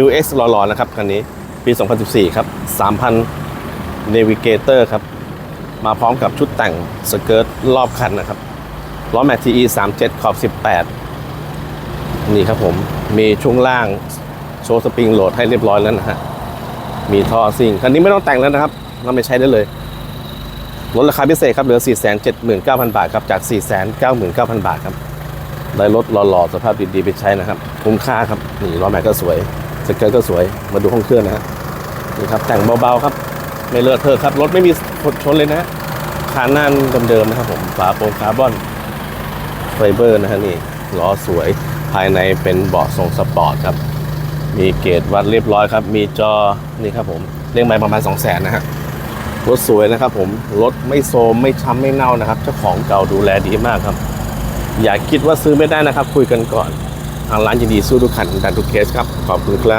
มิวเอ็กซ์รอๆนะครับคันนี้ปี 2014 ครับ 3,000 Navigator ครับ มาพร้อมกับชุดแต่งสเกิร์ตรอบคันนะครับล้อแม็ก TE 37 ขอบ 18 นี่ครับผม มีช่วงล่างโชว์สปริงโหลดให้เรียบร้อยแล้วนะฮะ มีท่อซิ่ง คันนี้ไม่ต้องแต่งแล้วนะครับเราไม่ใช้ได้เลยลดราคาพิเศษครับเหลือ 479,000 บาทครับ จาก 499,000 บาทครับ ได้รถหล่อๆ สภาพดีๆ ไปใช้นะครับ คุ้มค่าครับ นี่ล้อแม็กก็สวย สเกิร์ตก็สวยมาดูห้องเครื่องนะฮะนี่ครับแต่งเบาๆครับ ไม่เลอะเทอะครับ รถไม่มีชนเลยนะคานหน้าเดิมๆนะครับผมฝาโปรงคาร์บอนไฟเบอร์นะฮะนี่ล้อสวยภายในเป็นเบาะทรงสปอร์ตครับ มีเกจวัดเรียบร้อยครับ มีจอนี่ครับผมเรียกไปประมาณ 2 0 0 0 0นนะฮะรถสวยนะครับผมรถไม่โซมไม่ช้ำไม่เน่านะครับ เจ้าของเก่าดูแลดีมากครับ อย่าคิดว่าซื้อไม่ได้นะครับ คุยกันก่อน ทางร้านยินดีสู้ทุกขันดันทุกเคสครับ ขอบคุณครับ